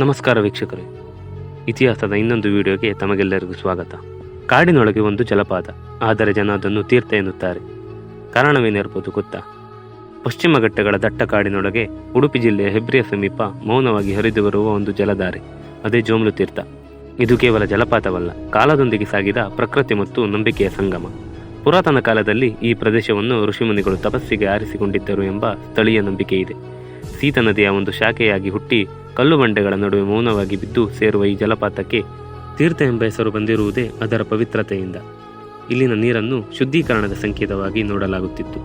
ನಮಸ್ಕಾರ ವೀಕ್ಷಕರೇ. ಇತಿಹಾಸದ ಇನ್ನೊಂದು ವಿಡಿಯೋಗೆ ತಮಗೆಲ್ಲರಿಗೂ ಸ್ವಾಗತ. ಕಾಡಿನೊಳಗೆ ಒಂದು ಜಲಪಾತ, ಆದರೆ ಜನ ಅದನ್ನು ತೀರ್ಥ ಎನ್ನುತ್ತಾರೆ. ಕಾರಣವೇನಿರಬಹುದು ಗೊತ್ತಾ? ಪಶ್ಚಿಮ ಘಟ್ಟಗಳ ದಟ್ಟ ಕಾಡಿನೊಳಗೆ ಉಡುಪಿ ಜಿಲ್ಲೆಯ ಹೆಬ್ರಿಯ ಸಮೀಪ ಮೌನವಾಗಿ ಹರಿದು ಬರುವ ಒಂದು ಜಲಧಾರೆ, ಅದೇ ಜೋಮ್ಲು ತೀರ್ಥ. ಇದು ಕೇವಲ ಜಲಪಾತವಲ್ಲ, ಕಾಲದೊಂದಿಗೆ ಸಾಗಿದ ಪ್ರಕೃತಿ ಮತ್ತು ನಂಬಿಕೆಯ ಸಂಗಮ. ಪುರಾತನ ಕಾಲದಲ್ಲಿ ಈ ಪ್ರದೇಶವನ್ನು ಋಷಿಮುನಿಗಳು ತಪಸ್ಸಿಗೆ ಆರಿಸಿಕೊಂಡಿದ್ದರು ಎಂಬ ಸ್ಥಳೀಯ ನಂಬಿಕೆ ಇದೆ ಸೀತ ನದಿಯ ಒಂದು ಶಾಖೆಯಾಗಿ ಹುಟ್ಟಿ ಕಲ್ಲು ಬಂಡೆಗಳ ನಡುವೆ ಮೌನವಾಗಿ ಬಿದ್ದು ಸೇರುವ ಈ ಜಲಪಾತಕ್ಕೆ ತೀರ್ಥ ಎಂಬ ಹೆಸರು ಬಂದಿರುವುದೇ ಅದರ ಪವಿತ್ರತೆಯಿಂದ. ಇಲ್ಲಿನ ನೀರನ್ನು ಶುದ್ಧೀಕರಣದ ಸಂಕೇತವಾಗಿ ನೋಡಲಾಗುತ್ತಿತ್ತು.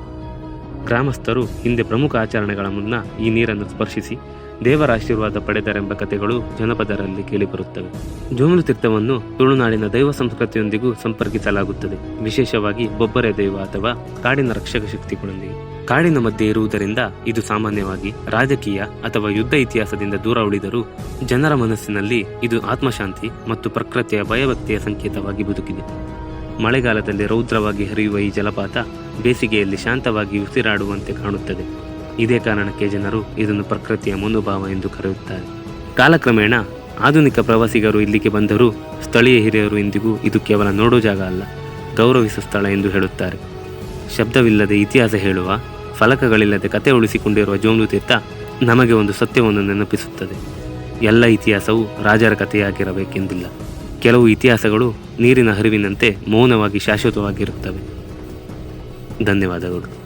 ಗ್ರಾಮಸ್ಥರು ಹಿಂದೆ ಪ್ರಮುಖ ಆಚರಣೆಗಳ ಮುನ್ನ ಈ ನೀರನ್ನು ಸ್ಪರ್ಶಿಸಿ ದೇವರ ಆಶೀರ್ವಾದ ಪಡೆದರೆಂಬ ಕಥೆಗಳು ಜನಪದರಲ್ಲಿ ಕೇಳಿಬರುತ್ತವೆ. ಜೋಮಲು ತೀರ್ಥವನ್ನು ತುಳುನಾಡಿನ ದೈವ ಸಂಸ್ಕೃತಿಯೊಂದಿಗೂ ಸಂಪರ್ಕಿಸಲಾಗುತ್ತದೆ. ವಿಶೇಷವಾಗಿ ಬೊಬ್ಬರೆ ದೈವ ಅಥವಾ ಕಾಡಿನ ರಕ್ಷಕ ಶಕ್ತಿಗಳೊಂದಿಗೆ ಕಾಡಿನ ಮಧ್ಯೆ ಇರುವುದರಿಂದ ಇದು ಸಾಮಾನ್ಯವಾಗಿ ರಾಜಕೀಯ ಅಥವಾ ಯುದ್ಧ ಇತಿಹಾಸದಿಂದ ದೂರ ಉಳಿದರೂ ಜನರ ಮನಸ್ಸಿನಲ್ಲಿ ಇದು ಆತ್ಮಶಾಂತಿ ಮತ್ತು ಪ್ರಕೃತಿಯ ಭಯಭಕ್ತಿಯ ಸಂಕೇತವಾಗಿ ಬದುಕಿದೆ. ಮಳೆಗಾಲದಲ್ಲಿ ರೌದ್ರವಾಗಿ ಹರಿಯುವ ಈ ಜಲಪಾತ ಬೇಸಿಗೆಯಲ್ಲಿ ಶಾಂತವಾಗಿ ಉಸಿರಾಡುವಂತೆ ಕಾಣುತ್ತದೆ. ಇದೇ ಕಾರಣಕ್ಕೆ ಜನರು ಇದನ್ನು ಪ್ರಕೃತಿಯ ಮನೋಭಾವ ಎಂದು ಕರೆಯುತ್ತಾರೆ. ಕಾಲಕ್ರಮೇಣ ಆಧುನಿಕ ಪ್ರವಾಸಿಗರು ಇಲ್ಲಿಗೆ ಬಂದರೂ ಸ್ಥಳೀಯ ಹಿರಿಯರು ಇಂದಿಗೂ ಇದು ಕೇವಲ ನೋಡೋ ಜಾಗ ಅಲ್ಲ, ಗೌರವಿಸುವ ಸ್ಥಳ ಎಂದು ಹೇಳುತ್ತಾರೆ. ಶಬ್ದವಿಲ್ಲದೆ ಇತಿಹಾಸ ಹೇಳುವ, ಫಲಕಗಳಿಲ್ಲದೆ ಕತೆ ಉಳಿಸಿಕೊಂಡಿರುವ ಜೋಮ್ಲು ತೀರ್ಥ ನಮಗೆ ಒಂದು ಸತ್ಯವನ್ನು ನೆನಪಿಸುತ್ತದೆ. ಎಲ್ಲ ಇತಿಹಾಸವು ರಾಜರ ಕಥೆಯಾಗಿರಬೇಕೆಂದಿಲ್ಲ. ಕೆಲವು ಇತಿಹಾಸಗಳು ನೀರಿನ ಹರಿವಿನಂತೆ ಮೌನವಾಗಿ ಶಾಶ್ವತವಾಗಿರುತ್ತವೆ. ಧನ್ಯವಾದಗಳು.